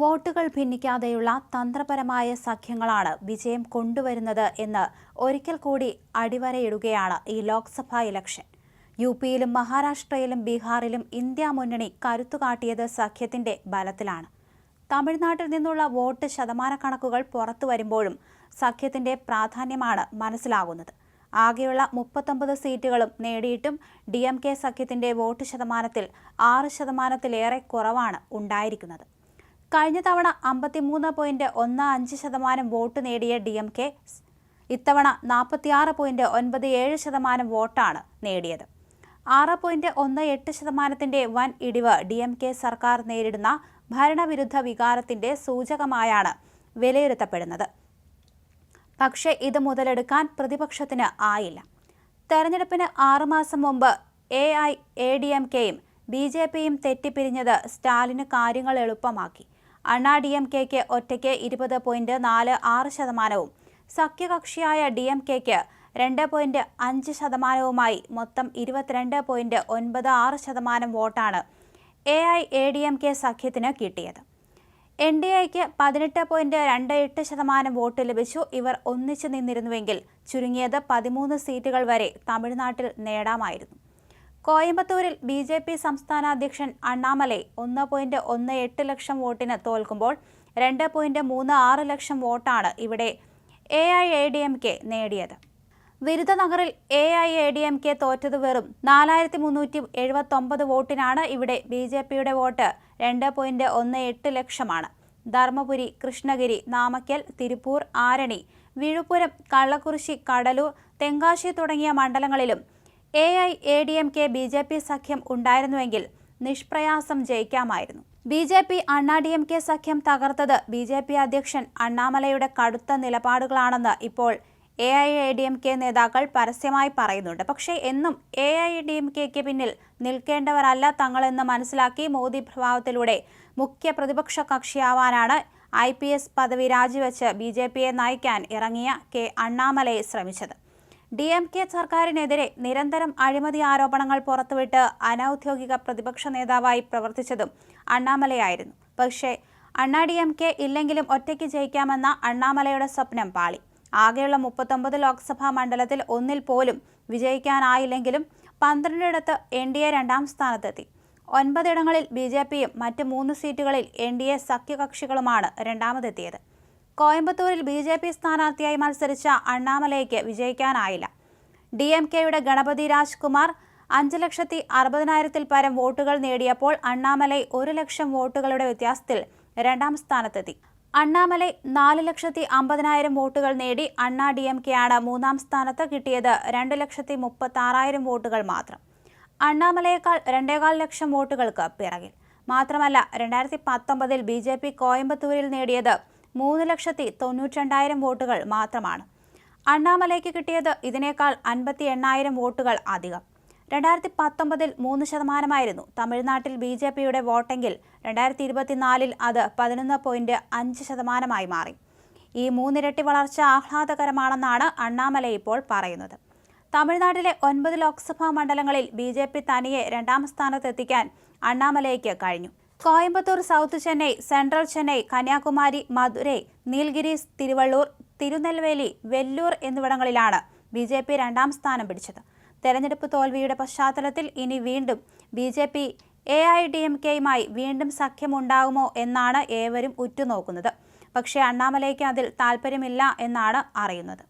വോട്ടുകൾ ഭിന്നിക്കാതെയുള്ള തന്ത്രപരമായ സഖ്യങ്ങളാണ് വിജയം കൊണ്ടുവരുന്നത് എന്ന് ഒരിക്കൽ കൂടി അടിവരയിടുകയാണ് ഈ ലോക്സഭാ ഇലക്ഷൻ. യു പിയിലും മഹാരാഷ്ട്രയിലും ബീഹാറിലും ഇന്ത്യ മുന്നണി കരുത്തുകാട്ടിയത് സഖ്യത്തിന്റെ ബലത്തിലാണ്. തമിഴ്നാട്ടിൽ നിന്നുള്ള വോട്ട് ശതമാന കണക്കുകൾ പുറത്തു വരുമ്പോഴും സഖ്യത്തിന്റെ പ്രാധാന്യമാണ് മനസ്സിലാകുന്നത്. ആകെയുള്ള മുപ്പത്തൊമ്പത് സീറ്റുകളും നേടിയിട്ടും ഡി എം കെ സഖ്യത്തിന്റെ വോട്ട് ശതമാനത്തിൽ ആറ് ശതമാനത്തിലേറെ കുറവാണ് ഉണ്ടായിരിക്കുന്നത്. കഴിഞ്ഞ തവണ അമ്പത്തിമൂന്ന് പോയിന്റ് ഒന്ന് അഞ്ച് ശതമാനം വോട്ട് നേടിയ ഡി എം കെ ഇത്തവണ നാൽപ്പത്തിയാറ് പോയിന്റ് ഒൻപത് ഏഴ് ശതമാനം വോട്ടാണ് നേടിയത്. ആറ് പോയിന്റ് ഒന്ന് എട്ട് ശതമാനത്തിന്റെ വൻ ഇടിവ് ഡി എം കെ സർക്കാർ നേരിടുന്ന ഭരണവിരുദ്ധ വികാരത്തിന്റെ സൂചകമായാണ് വിലയിരുത്തപ്പെടുന്നത്. പക്ഷേ ഇത് മുതലെടുക്കാൻ പ്രതിപക്ഷത്തിന് ആയില്ല. തെരഞ്ഞെടുപ്പിന് ആറുമാസം മുമ്പ് A I A D M കെയും ബി ജെ പിയും തെറ്റിപ്പിരിഞ്ഞത് സ്റ്റാലിന് കാര്യങ്ങൾ എളുപ്പമാക്കി. അണ്ണാ ഡി എം കെക്ക് ഒറ്റയ്ക്ക് ഇരുപത് പോയിന്റ് നാല് ആറ് ശതമാനവും. സഖ്യകക്ഷിയായ ഡി എം കെക്ക് രണ്ട് പോയിന്റ് അഞ്ച് ശതമാനവുമായി മൊത്തം ഇരുപത്തിരണ്ട് പോയിന്റ് ഒൻപത് ആറ് ശതമാനം വോട്ടാണ് A I A D M K സഖ്യത്തിന് കിട്ടിയത്. എൻ ഡി എക്ക് പതിനെട്ട് പോയിന്റ് രണ്ട് എട്ട് ശതമാനം വോട്ട് ലഭിച്ചു. ഇവർ ഒന്നിച്ചു നിന്നിരുന്നുവെങ്കിൽ ചുരുങ്ങിയത് പതിമൂന്ന് സീറ്റുകൾ വരെ തമിഴ്നാട്ടിൽ നേടാമായിരുന്നു. കോയമ്പത്തൂരിൽ ബി ജെ പി സംസ്ഥാന അധ്യക്ഷൻ അണ്ണാമലൈ ഒന്ന് പോയിന്റ് ഒന്ന് എട്ട് ലക്ഷം വോട്ടിന് തോൽക്കുമ്പോൾ രണ്ട് പോയിന്റ് മൂന്ന് ആറ് ലക്ഷം വോട്ടാണ് ഇവിടെ A I A D M K നേടിയത്. വിരുദ്ധനഗറിൽ A I A D M K തോറ്റത് വെറും നാലായിരത്തി മുന്നൂറ്റി എഴുപത്തൊമ്പത് വോട്ടിനാണ് ഇവിടെ ബി ജെ പിയുടെ വോട്ട് രണ്ട് പോയിന്റ് ഒന്ന് എട്ട് ലക്ഷമാണ്. ധർമ്മപുരി കൃഷ്ണഗിരി നാമക്കൽ തിരുപ്പൂർ ആരണി വിഴുപ്പുരം കള്ളക്കുറിശി കടലൂർ തെങ്കാശി തുടങ്ങിയ മണ്ഡലങ്ങളിലും A I A D M K B J P സഖ്യം ഉണ്ടായിരുന്നുവെങ്കിൽ നിഷ്പ്രയാസം ജയിക്കാമായിരുന്നു. B J P Anna D M K സഖ്യം തകർത്തത് ബി ജെ പി അധ്യക്ഷൻ അണ്ണാമലയുടെ കടുത്ത നിലപാടുകളാണെന്ന് ഇപ്പോൾ A I A D M K നേതാക്കൾ പരസ്യമായി പറയുന്നുണ്ട്. പക്ഷേ എന്നും എ ഐ ഡി എം കെക്ക് പിന്നിൽ നിൽക്കേണ്ടവരല്ല തങ്ങളെന്ന് മനസ്സിലാക്കി മോദി പ്രഭാവത്തിലൂടെ മുഖ്യ പ്രതിപക്ഷ കക്ഷിയാവാനാണ് ഐ പി എസ് പദവി രാജിവെച്ച് ബി ജെ പിയെ നയിക്കാൻ ഇറങ്ങിയ കെ അണ്ണാമലയെ ശ്രമിച്ചത്. ഡി എം കെ സർക്കാരിനെതിരെ നിരന്തരം അഴിമതി ആരോപണങ്ങൾ പുറത്തുവിട്ട് അനൌദ്യോഗിക പ്രതിപക്ഷ നേതാവായി പ്രവർത്തിച്ചതും അണ്ണാമലയായിരുന്നു. പക്ഷേ അണ്ണാ ഡി എം കെ ഇല്ലെങ്കിലും ഒറ്റയ്ക്ക് ജയിക്കാമെന്ന അണ്ണാമലയുടെ സ്വപ്നം പാളി. ആകെയുള്ള മുപ്പത്തൊമ്പത് ലോക്സഭാ മണ്ഡലത്തിൽ ഒന്നിൽ പോലും വിജയിക്കാനായില്ലെങ്കിലും പന്ത്രണ്ടിടത്ത് എൻ ഡി എ രണ്ടാം സ്ഥാനത്തെത്തി. ഒൻപതിടങ്ങളിൽ ബി ജെ പിയും മറ്റ് മൂന്ന് സീറ്റുകളിൽ എൻ ഡി എ സഖ്യകക്ഷികളുമാണ് രണ്ടാമതെത്തിയത്. കോയമ്പത്തൂരിൽ ബി ജെ പി സ്ഥാനാർത്ഥിയായി മത്സരിച്ച അണ്ണാമലയ്ക്ക് വിജയിക്കാനായില്ല. ഡി എം കെയുടെ ഗണപതി രാജ്കുമാർ അഞ്ച് ലക്ഷത്തി അറുപതിനായിരത്തിൽ പരം വോട്ടുകൾ നേടിയപ്പോൾ അണ്ണാമലൈ ഒരു ലക്ഷം വോട്ടുകളുടെ വ്യത്യാസത്തിൽ രണ്ടാം സ്ഥാനത്തെത്തി. അണ്ണാമലൈ നാല് ലക്ഷത്തി അമ്പതിനായിരം വോട്ടുകൾ നേടി അണ്ണാ ഡി എം കെയാണ് മൂന്നാം സ്ഥാനത്ത് കിട്ടിയത് രണ്ട് ലക്ഷത്തി മുപ്പത്തി ആറായിരം വോട്ടുകൾ മാത്രം. അണ്ണാമലയേക്കാൾ രണ്ടേകാൽ ലക്ഷം വോട്ടുകൾക്ക് പിറകിൽ. മാത്രമല്ല രണ്ടായിരത്തി പത്തൊമ്പതിൽ ബി ജെ പി കോയമ്പത്തൂരിൽ നേടിയത് മൂന്ന് ലക്ഷത്തി തൊണ്ണൂറ്റിരണ്ടായിരം വോട്ടുകൾ മാത്രമാണ്. അണ്ണാമലയ്ക്ക് കിട്ടിയത് ഇതിനേക്കാൾ അൻപത്തി എണ്ണായിരം വോട്ടുകൾ അധികം. രണ്ടായിരത്തി പത്തൊമ്പതിൽ മൂന്ന് ശതമാനമായിരുന്നു. തമിഴ്നാട്ടിൽ ബി ജെ പിയുടെ വോട്ടെങ്കിൽ രണ്ടായിരത്തി ഇരുപത്തിനാലിൽ അത് പതിനൊന്ന് പോയിന്റ് അഞ്ച് ശതമാനമായി മാറി. ഈ മൂന്നിരട്ടി വളർച്ച ആഹ്ലാദകരമാണെന്നാണ് അണ്ണാമല ഇപ്പോൾ പറയുന്നത്. തമിഴ്നാട്ടിലെ ഒൻപത് ലോക്സഭാ മണ്ഡലങ്ങളിൽ ബി ജെ പി തനിയെ രണ്ടാം സ്ഥാനത്തെത്തിക്കാൻ അണ്ണാമലയ്ക്ക് കഴിഞ്ഞു. കോയമ്പത്തൂർ സൗത്ത് ചെന്നൈ സെൻട്രൽ ചെന്നൈ കന്യാകുമാരി മധുരൈ നീൽഗിരീസ് തിരുവള്ളൂർ തിരുനെൽവേലി വെല്ലൂർ എന്നിവിടങ്ങളിലാണ് ബി ജെ പി രണ്ടാം സ്ഥാനം പിടിച്ചത്. തെരഞ്ഞെടുപ്പ് തോൽവിയുടെ പശ്ചാത്തലത്തിൽ ഇനി വീണ്ടും B J P A I D M കെയുമായി വീണ്ടും സഖ്യമുണ്ടാകുമോ എന്നാണ് ഏവരും ഉറ്റുനോക്കുന്നത്. പക്ഷേ അണ്ണാമലയ്ക്ക് അതിൽ താല്പര്യമില്ല എന്നാണ് അറിയുന്നത്.